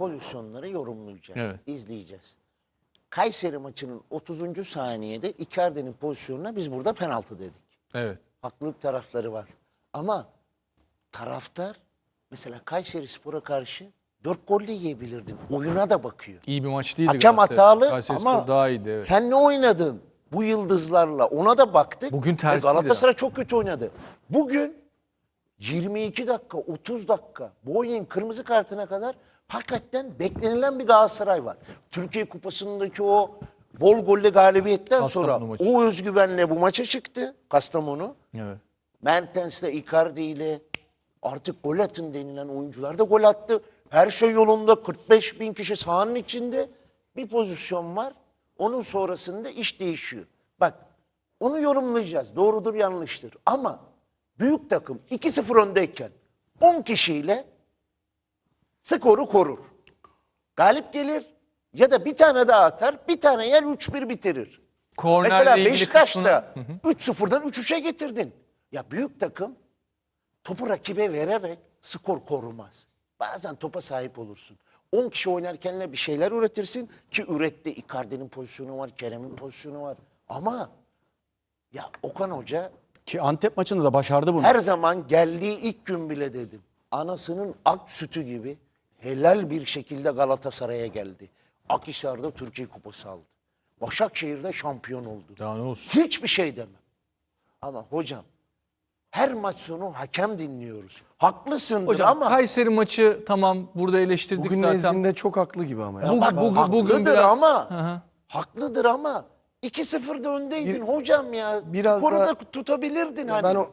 pozisyonları yorumlayacağız, Evet. izleyeceğiz. Kayseri maçının 30. saniyede Icardi'nin pozisyonuna biz burada penaltı dedik. Evet. Haklılık tarafları var. Ama taraftar mesela Kayseri Spor'a karşı 4 gol de yiyebilirdin. Oyuna da bakıyor. İyi bir maç değildi. Hakem Galatasaray. hatalı Kayserispor ama daha iyiydi. Evet. sen ne oynadın bu yıldızlarla ona da baktık. Bugün Ve tersiydi Galatasaray çok kötü oynadı. Bugün 22 dakika 30 dakika Boy'un kırmızı kartına kadar hakikaten beklenilen bir Galatasaray var. Türkiye Kupası'ndaki o bol golle galibiyetten Kastamonu sonra maçı. o özgüvenle bu maça çıktı Kastamonu. Evet. Mertens'le Icardi ile artık gol atın denilen oyuncular da gol attı. Her şey yolunda 45 bin kişi sahanın içinde bir pozisyon var. Onun sonrasında iş değişiyor. Bak onu yorumlayacağız. Doğrudur yanlıştır. Ama büyük takım 2-0 öndeyken 10 kişiyle skoru korur. Galip gelir ya da bir tane daha atar bir tane yer 3-1 bitirir. Kornerle Mesela Beşiktaş'ta kısmını- 3-0'dan 3-3'e getirdin. Ya büyük takım topu rakibe vererek skor korumaz. Bazen topa sahip olursun. 10 kişi oynarken bir şeyler üretirsin ki üretti. Icardi'nin pozisyonu var, Kerem'in pozisyonu var. Ama ya Okan Hoca Ki Antep maçında da başardı bunu. her zaman geldiği ilk gün bile dedim. Anasının ak sütü gibi helal bir şekilde Galatasaray'a geldi. Akhisar'da Türkiye Kupası aldı. Başakşehir'de şampiyon oldu. Daha ne olsun. Hiçbir şey demem. Ama hocam her maç sonu hakem dinliyoruz. Haklısındır Hocam ama Kayseri maçı tamam burada eleştirdik Bugün zaten. nezdinde çok haklı gibi ama. ya. Bu- bak, bugün- haklıdır bugün biraz- ama Hı hı. haklıdır ama 2-0'da öndeydin hocam ya. biraz Skoru da- da tutabilirdin Ya hani. ben o